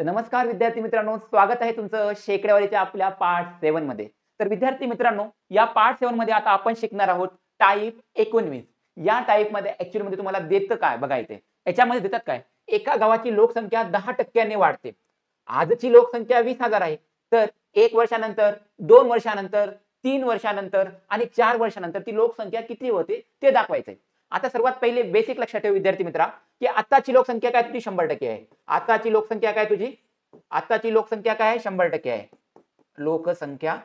तर नमस्कार विद्यार्थी मित्रांनो स्वागत आहे तुमचं शेकड्यावारीच्या आपल्या पार्ट सेवनमध्ये. तर विद्यार्थी मित्रांनो या पार्ट सेवनमध्ये आता आपण शिकणार आहोत टाईप एकोणवीस. या टाईपमध्ये ऍक्च्युअली मध्ये म्हणजे तुम्हाला देतं काय बघायचं याच्यामध्ये देतात काय? एका गावाची लोकसंख्या दहा टक्क्याने वाढते. आजची लोकसंख्या वीस हजार आहे. तर एक वर्षानंतर दोन वर्षानंतर तीन वर्षानंतर आणि चार वर्षानंतर ती लोकसंख्या किती होते ते दाखवायचंय. आता सर्वात पहिले बेसिक लक्षात ठेव विद्यार्थी मित्रा की आताची लोकसंख्या काय तुझी? शंभर टक्के आहे. आताची लोकसंख्या काय तुझी? आताची लोकसंख्या काय? आहे शंभर टक्के आहे. लोकसंख्या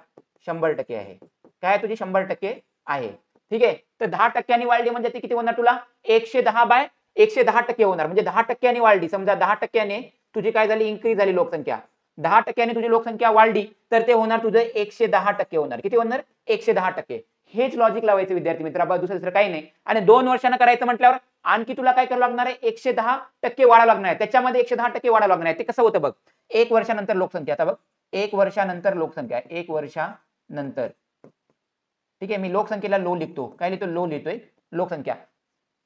शंभर टक्के आहे. काय तुझी? शंभर टक्के आहे. ठीक आहे? तर दहा टक्क्यांनी वाढली म्हणजे ती किती होणार तुला? एकशे दहा बाय एकशे दहा टक्के होणार. म्हणजे दहा टक्क्यांनी वाढली. समजा दहा टक्क्याने तुझी काय झाली? इन्क्रीज झाली लोकसंख्या. दहा टक्क्याने तुझी लोकसंख्या वाढली तर ते होणार तुझं एकशे दहा टक्के होणार. किती होणार? एकशे दहा टक्के. हेच लॉजिक लावायचं विद्यार्थी मित्र. बाबा दुसरं दुसरं काही नाही. आणि दोन वर्षानं करायचं म्हटल्यावर आणखी तुला काय करावं लागणार आहे? एकशे दहा टक्के वाढावं लागणार आहे. त्याच्यामध्ये एकशे दहा टक्के वाढावं लागणार आहे. ते कसं होतं बघ? एक वर्षानंतर लोकसंख्या. आता बघ. एक वर्षानंतर लोकसंख्या. एक वर्षानंतर. ठीक आहे? मी लोकसंख्येला लो लिखतो. काय लिहितो? लो लिहितोय. लोकसंख्या.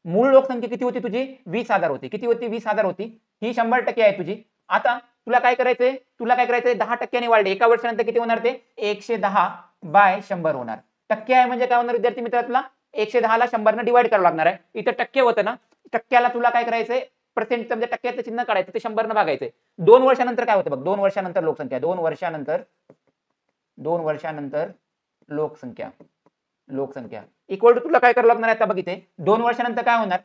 मूळ लोकसंख्या किती होती तुझी? वीस हजार होती. किती होती? वीस हजार होती. ही शंभर टक्के आहे तुझी. आता तुला काय करायचंय? तुला काय करायचंय? दहा टक्क्याने वाढले. एका वर्षानंतर किती होणार ते? एकशे दहा बाय शंभर होणार. टक्के आहे म्हणजे काय होणार विद्यार्थी मित्र तुला एकशे दहाला शंभरनं डिवाइड करावं लागणार आहे. इथं टक्के होतं ना टक्क्याला तुला काय करायचंय? पर्सेंट म्हणजे टक्क्याचं चिन्ह काढायचं ते शंभरनं भागायचंय. दोन वर्षानंतर काय होतं बघ दोन वर्षानंतर लोकसंख्या दोन वर्षानंतर दोन वर्षानंतर लोकसंख्या लोकसंख्या. इक्वल टू तुला काय करावं लागणार आहे आता बघ इथे? दोन वर्षानंतर काय होणार?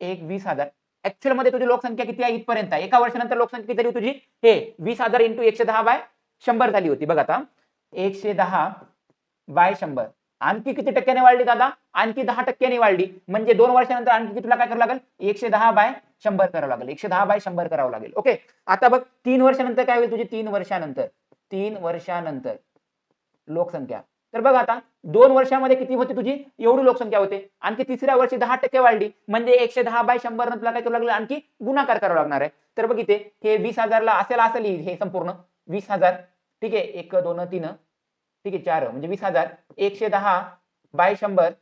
एक वीस हजार. ऍक्च्युअलमध्ये तुझी लोकसंख्या किती आहे इथपर्यंत आहे? एका वर्षानंतर लोकसंख्या किती झाली तुझी? हे वीस हजार इंटू एकशे दहा बाय शंभर झाली होती. बघ आता एकशे दहा बाय शंभर. आणखी किती टक्क्याने वाढली दादा? आणखी दहा टक्क्याने वाढली. म्हणजे दोन वर्षानंतर आणखी तुला काय करावं लागेल? एकशे दहा बाय शंभर करावं लागेल. एकशे दहा बाय शंभर करावं लागेल. ओके आता बघ तीन वर्षानंतर काय होईल तुझी? तीन वर्षानंतर. तीन वर्षानंतर. लोकसंख्या. तर बघ आता दोन वर्षामध्ये किती होती तुझी? एवढी लोकसंख्या होते. आणखी तिसऱ्या वर्षी दहा टक्के वाढली. म्हणजे एकशे दहा बाय शंभर तुला काय करावं लागलं? आणखी गुणाकार करावा लागणार आहे. तर बघ इथे हे वीस हजारला असेल असेल हे संपूर्ण. वीस हजार. ठीक आहे? एक दोन तीन. ठीक आहे चार. म्हणजे वीस हजार. एकशे दहा बाय शंभर.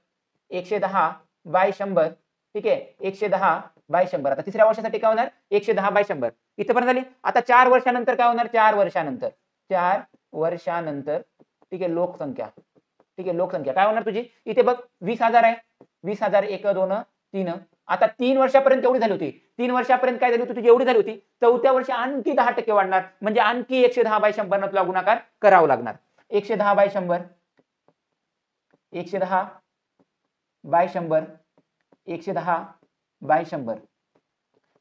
एकशे दहा बाय शंभर. ठीक आहे एकशे दहा बाय शंभर. आता तिसऱ्या वर्षासाठी काय होणार? एकशे दहा बाय शंभर. इथपर्यंत झाली आता चार वर्षानंतर काय होणार? चार वर्षानंतर. चार वर्षानंतर. ठीक आहे लोकसंख्या. ठीक आहे लोकसंख्या. काय होणार तुझी? इथे बघ वीस हजार आहे. वीस हजार एक दोन तीन. आता तीन वर्षापर्यंत एवढी झाली होती? तीन वर्षापर्यंत काय झाली होती तुझी? एवढी झाली होती. चौथ्या वर्षी आणखी दहा टक्के वाढणार. म्हणजे आणखी एकशे दहा बाय शंभर तुला गुणाकार करावा लागणार. एकशे दहा बाय शंभर. एकशे दहा बाय शंभर. एकशे दहा बाय शंभर.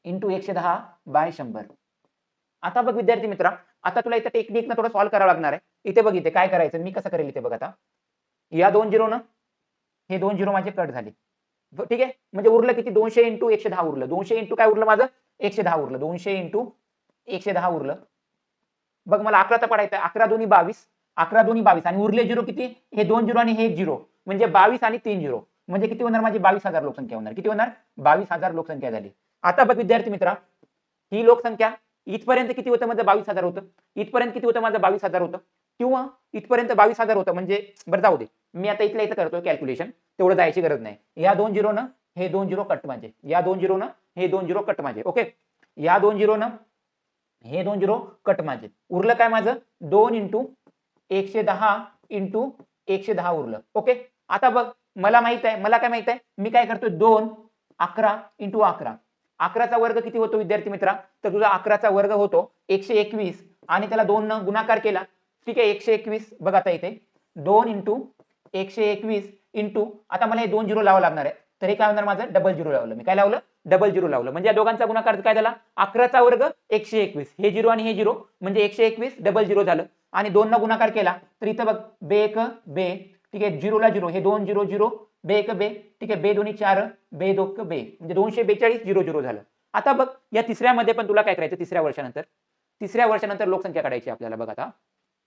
इंटू एकशे दहा बाय शंभर. आता बघ विद्यार्थी मित्रा आता तुला इथं टेक्निक थोडं सॉल्व्ह करावं लागणार आहे. इथे बघ इथे काय करायचं मी कसं करेल इथे बघ आता. या दोन झिरो ना हे दोन झिरो माझे कट झाले. ठीक आहे? म्हणजे उरलं किती? दोनशे इंटू एकशे दहा उरलं. दोनशे इंटू काय उरलं माझं? एकशे दहा उरलं. दोनशे इंटू एकशे दहा उरलं. बघ मला अकरा तर पडायचं अकरा दोन्ही बावीस. अकरा दोन्ही बावीस. आणि उरले झिरो किती? हे दोन झिरो आणि हे एक झिरो म्हणजे बावीस आणि तीन झिरो म्हणजे किती होणार माझी? बावीस हजार लोकसंख्या होणार. किती होणार? बावीस हजार लोकसंख्या झाली. आता बघ विद्यार्थी मित्रा ही लोकसंख्या इथपर्यंत किती होतं माझं? बावीस हजार होतं. इथपर्यंत किती होतं माझं? बावीस हजार होतं. किंवा इथपर्यंत बावीस हजार होतं म्हणजे बरं जाऊ दे. मी आता इथल्या इथं करतोय कॅल्क्युलेशन तेवढं जायची गरज नाही. या दोन झिरो न हे दोन झिरो कट माझे. या दोन झिरो ना हे दोन झिरो कट माझे. ओके या दोन झिरो ना हे दोन झिरो कट माझे. उरलं काय माझं? दोन इंटू एकशे दहा इंटू एकशे दहा उरलं. ओके? आता बघ मला माहीत आहे मला काय माहीत आहे? मी काय करतो दोन अकरा इंटू अकरा. अकराचा वर्ग किती होतो विद्यार्थी मित्रा? तर तुझा अकराचा वर्ग होतो एकशे एकवीस. आणि त्याला दोन न गुणाकार केला. ठीक आहे एकशे एकवीस. बघ आता इथे. दोन इंटू एकशे एकवीस इंटू आता मला हे दोन झिरो लावा लागणार आहे. तर हे काय होणार माझं? डबल झिरो लावलं. मी काय लावलं? डबल झिरो लावलं. म्हणजे या दोघांचा गुणाकार काय झाला? अकराचा वर्ग एकशे एकवीस. हे झिरो आणि हे झिरो म्हणजे एकशे एकवीस डबल झिरो झालं. आणि दोन न गुणाकार केला तर इथं बघ बे एक बे ठीक आहे झिरोला झिरो हे दोन झिरो झिरो बे एक बे ठीक आहे बे दोन्ही चार बे दोक बे. म्हणजे दोनशे बेचाळीस झिरो झिरो झालं. आता बघ या तिसऱ्यामध्ये पण तुला काय करायचं? तिसऱ्या वर्षानंतर. तिसऱ्या वर्षानंतर लोकसंख्या काढायची आपल्याला बघ आता.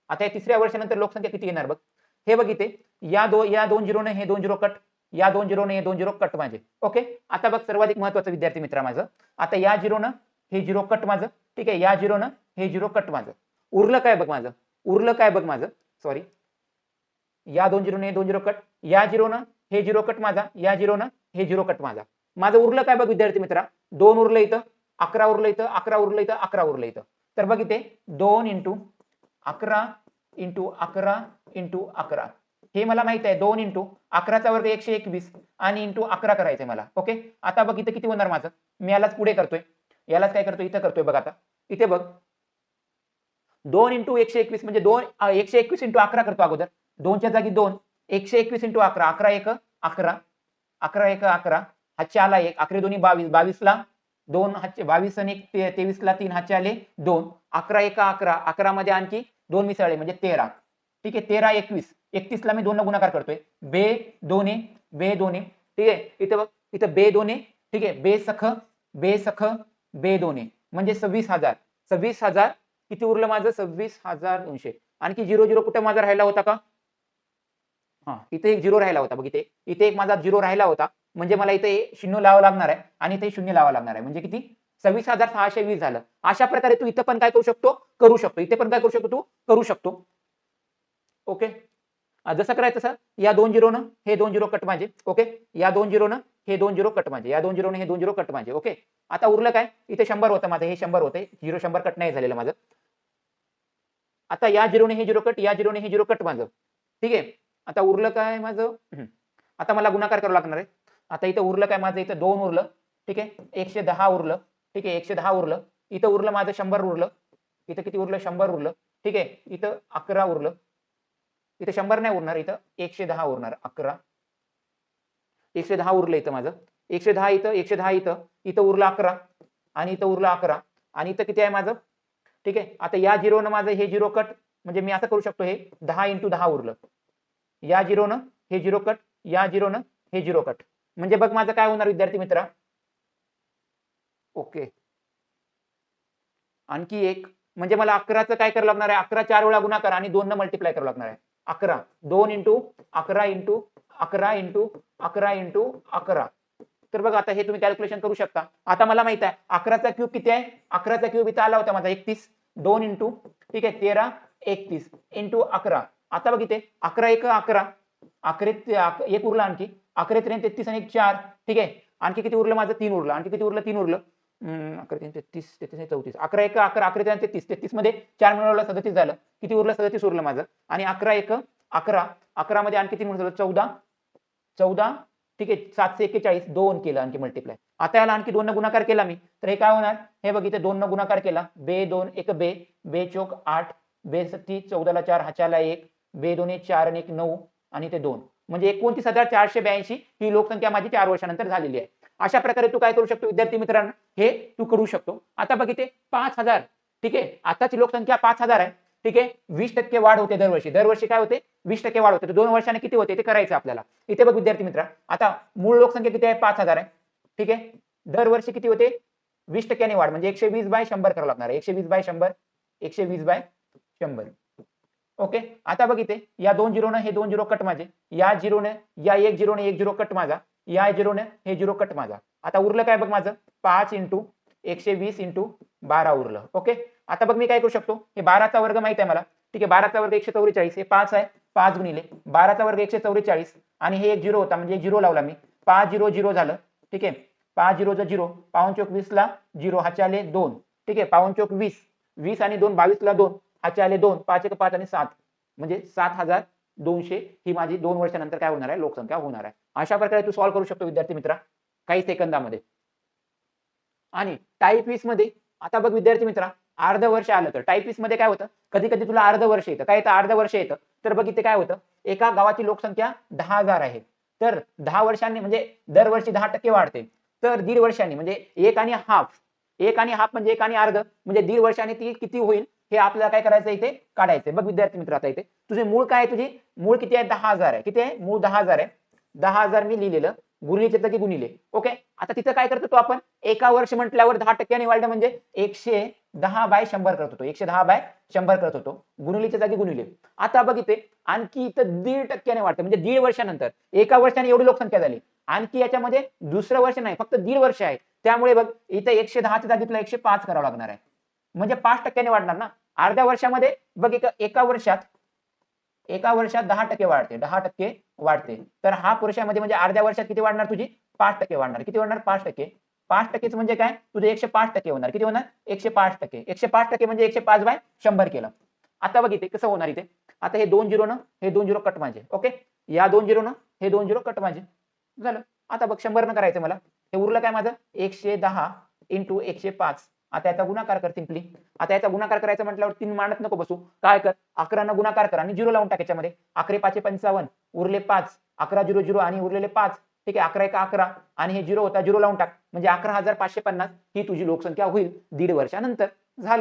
आता या तिसऱ्या वर्षानंतर लोकसंख्या किती येणार बघ? हे बघ इथे या दो या दोन झिरोने हे दोन झिरो कट या दोन झिरो हे दोन झिरो कट माझे. ओके आता बघ सर्वाधिक महत्वाचं विद्यार्थी मित्र माझं. आता या झिरोनं हे झिरो कट माझं. ठीक आहे? या झिरोनं हे झिरो कट माझं. उरलं काय बघ माझं? उरलं काय बघ माझं? सॉरी या दोन झिरो हे दोन झिरो कट या झिरोनं हे झिरो कट माझा. या झिरोनं हे झिरो कट माझा. माझं उरलं काय बघ विद्यार्थी मित्रा? दोन उरलं इथं अकरा उरलं इथं अकरा उरलं इथं अकरा उरलं इथं. तर बघ इथे दोन इंटू अकरा इंटू अकरा इंटू अकरा. हे मला माहीत आहे दोन इंटू अकराचा वर्ग एकशे एकवीस आणि इंटू अकरा करायचंय मला. ओके आता बघ इथं किती होणार माझं? मी यालाच पुढे करतोय. यालाच काय करतोय? इथं करतोय बघ आता. इथे बघ. दोन इंटू एकशे एकवीस म्हणजे दोन एकशे एकवीस इंटू अकरा करतो अगोदर. दोनच्या जागी दोन. एकशे एकवीस इंटू अकरा. अकरा एक अकरा. अकरा एक अकरा. हातचे आला एक. अकरा दोन्ही बावीस. बावीसला दोन हातचे बावीस आणि एक तेवीसला तीन हातचे आले दोन. अकरा एक अकरा. अकरा मध्ये आणखी दोन मिसळले म्हणजे तेरा. ठीक आहे? तेरा एकवीस. एकतीसला मी दोन गुणाकार करतोय. बे दोने बे दोने ठीक आहे? इथे बघ इथं बे दोने ठीक आहे? बे सख बे सख बे दोने म्हणजे सव्वीस हजार. सव्वीस हजार किती उरलं माझं? सव्वीस हजार दोनशे. आणखी झिरो झिरो कुठं माझा राहिला होता का? हा इथे एक झिरो राहिला होता बघ इथे. इथे एक माझा झिरो राहिला होता. म्हणजे मला इथे शून्य लावा लागणार आहे आणि इथे शून्य लावावं लागणार आहे. म्हणजे किती? सव्वीस हजार सहाशे वीस झालं. अशा प्रकारे तू इथं पण काय करू शकतो? करू शकतो. इथे पण काय करू शकतो तू? करू शकतो. ओके? जसं करायचं तसं या दोन झिरोनं हे दोन झिरो कट माझे ओके? या दोन झिरोनं हे दोन झिरो कट माझे या दोन झिरोनं हे दोन झिरो कट माझे ओके? आता उरलं काय? इथे शंभर होतं माझं हे शंभर होते. झिरो शंभर कट नाही झालेलं माझं. आता या झिरोने हे झिरो कट या झिरोने हे झिरो कट माझं. ठीक आहे? आता उरलं काय माझं? हम्म. आता मला गुणाकार करावा लागणार आहे. आता इथं उरलं काय माझं? इथं दोन उरलं. ठीक आहे? एकशे दहा उरलं. ठीक आहे? एकशे दहा उरलं. इथं उरलं माझं शंभर उरलं. इथं किती उरलं? शंभर उरलं. ठीक आहे? इथं अकरा उरलं. इथं शंभर नाही उरणार इथं एकशे दहा उरणार अकरा. एकशे दहा उरलं इथं माझं. एकशे दहा इथं एकशे दहा इथं. इथं उरलं अकरा आणि इथं उरलं अकरा. आणि इथं किती आहे माझं? ठीक आहे आता या झिरोनं माझं हे झिरो कट म्हणजे मी असं करू शकतो हे दहा इंटू दहा उरलं. या झिरोनं हे झिरो कट या झिरोनं हे झिरो कट. म्हणजे बघ माझं काय होणार विद्यार्थी मित्रा. ओके. आणखी एक म्हणजे मला अकराचं काय करावं लागणार आहे? अकरा चार वेळा गुणाकार आणि दोन न मल्टिप्लाय करावं लागणार आहे. अकरा. दोन इंटू अकरा इंटू अकरा इंटू अकरा इंटू अकरा. तर बघा आता हे तुम्ही कॅल्क्युलेशन करू शकता. आता मला माहीत आहे अकराचा क्यूब किती आहे? अकराचा क्यूब इथं आला होता माझा एकतीस. दोन इंटू ठीक आहे तेरा एकतीस. इंटू अकरा. आता बघ इथे अकरा एक अकरा. अकरे एक उरला आणखी. अकरे त्रेन तेहतीस आणि एक चार. ठीक आहे? आणखी किती उरलं माझं? तीन उरलं. आणखी किती उरलं? तीन उरलं. अकरा तीन तेहतीस तेहतीस चौतीस. अकरा एक अकरा अकरा त्रेन तेहतीस. तेहतीसमध्ये चार मिळवलं सदतीस झालं. किती उरलं? सदतीस उरलं माझं. आणि अकरा एक अकरा. अकरा मध्ये आणखी तीन उरलं चौदा. चौदा ठीक आहे सातशे एक्केचाळीस. दोन केलं आणखी मल्टिप्लाय आता याला आणखी दोन गुणाकार केला मी. तर हे काय होणार? हे बघितलं इथे दोन गुणाकार केला. बे दोन एक बे. बे चोक आठ. बे सत्ती चौदाला चार हाच्याला एक. बे दोन एक चार आणि एक नऊ. आणि ते दोन. म्हणजे एकोणतीस हजार चारशे ब्याऐंशी ही लोकसंख्या माझी चार वर्षानंतर झालेली आहे. अशा प्रकारे तू काय करू शकतो विद्यार्थी मित्रांनो? हे तू करू शकतो. आता बघ पाच हजार. ठीक आहे? आताची लोकसंख्या पाच हजार आहे. ठीक आहे? वीस टक्के वाढ होते दरवर्षी. दरवर्षी काय होते? वीस टक्के वाढ होते. तर दोन वर्षाने किती होते? ते करायचं आपल्याला. इथे बघ विद्यार्थी मित्र. आता मूळ लोकसंख्या किती आहे? पाच हजार आहे. ठीक आहे? दरवर्षी किती होते? वीस टक्क्याने वाढ. म्हणजे एकशे वीस बाय शंभर करावं लागणार आहे. एकशे वीस बाय शंभर. एकशे वीस बाय शंभर. ओके? आता बघ इथे. या दोन झिरोनं हे दोन झिरो कट माझे. या झिरोने या एक झिरोने एक झिरो कट माझा. या झिरोने हे झिरो कट माझा. आता उरलं काय बघ माझं? पाच इंटू एकशे वीस इंटू बारा उरलं. ओके? आता बघ मी काय करू शकतो? हे बाराचा वर्ग माहीत आहे मला. ठीक आहे बाराचा वर्ग एकशे चौवेचाळीस हे पाच आहे पाच गुणिले. बाराचा वर्ग एकशे चौवेचाळीस आणि हे एक झिरो होता म्हणजे झिरो लावला मी. पाच झिरो झिरो झालं. ठीक आहे? पाच झिरोचं झिरो पावन चौक वीसला झिरो हाचे आले दोन. ठीक आहे? पावन चौक वीस. वीस आणि दोन बावीसला दोन हाचे आले दोन. पाच एक पाच आणि सात. म्हणजे सात हजार दोनशे ही माझी दोन वर्षानंतर काय होणार आहे? लोकसंख्या होणार आहे. अशा प्रकारे तू सॉल्व्ह करू शकतो विद्यार्थी मित्रा. काही सेकंदामध्ये. आणि टाईप वीसमध्ये आता बघ विद्यार्थी मित्रा अर्ध वर्ष आलं तर. टाईप वीसमध्ये काय होतं? कधी कधी तुला अर्ध वर्ष येतं. काय येतं? अर्ध वर्ष येतं. तर बघ इथे काय होतं? एका गावाची लोकसंख्या दहा हजार आहे. तर दहा वर्षांनी म्हणजे दरवर्षी दहा टक्के वाढते. तर दीड वर्षांनी म्हणजे एक आणि हाफ एक आणि हाफ म्हणजे एक आणि अर्ध. म्हणजे दीड वर्षाने ती किती होईल? हे आपल्याला काय करायचं इथे? काढायचं बघ विद्यार्थी मित्र आता इथे. तुझे मूळ काय आहे तुझी? मूळ किती आहे? दहा हजार आहे. किती आहे? मूळ दहा हजार आहे. दहा हजार मी लिहिलेलं. गुणिले की गुणिले. ओके? आता तिथं काय करतो तो आपण? एका वर्ष म्हटल्यावर दहा टक्क्याने वाढलं म्हणजे एकशे दहा बाय शंभर करत होतो. एकशे दहा बाय शंभर करत होतो. गुणिलेच्या जागी गुणिले. आता बघ इथे आणखी इथं दीड टक्क्याने वाढतं. म्हणजे दीड वर्षानंतर. एका वर्षाने एवढी लोकसंख्या झाली. आणखी याच्यामध्ये दुसरं वर्ष नाही. फक्त दीड वर्ष आहे. त्यामुळे बघ इथे एकशे दहाच्या जागी तुला एकशे पाच करावं लागणार आहे. म्हणजे पाच टक्क्याने वाढणार ना? अर्ध्या वर्षामध्ये बघ एका एका वर्षात एका वर्षात दहा टक्के वाढते दहा टक्के वाढते. तर हा पुरुषामध्ये म्हणजे अर्ध्या वर्षात किती वाढणार तुझी? पाच टक्के वाढणार. किती वाढणार? पाच टक्के. पाच टक्केच म्हणजे काय? तुझे एकशे पाच टक्के होणार. किती होणार? एकशे पाच टक्के. एकशे पाच टक्के म्हणजे एकशे पाच बाय शंभर केलं. आता बघ इथे कसं होणार इथे? आता हे दोन झिरो न हे दोन झिरो कट माझे. ओके? या दोन झिरो न हे दोन झिरो कट माझे. झालं. आता बघ शंभर न करायचं मला. हे उरलं काय माझं? एकशे दहा इंटू एकशे पाच. आता याचा गुणाकार कर सिम्पली आता याचा गुणाकार करायचा म्हटल्यावर तीन मांडत नको बसू. काय कर? अकरानं गुणाकार कर आणि झिरो लावून टाक याच्यामध्ये. अकरे पाचशे पंचावन्न उरले पाच. अकरा झिरो झिरो आणि उरलेले पाच. ठीक आहे अकरा एक अकरा आणि हे झिरो होता झिरो लावून टाक. म्हणजे अकरा हजार पाचशे पन्नास ही तुझी लोकसंख्या होईल दीड वर्षानंतर. झालं.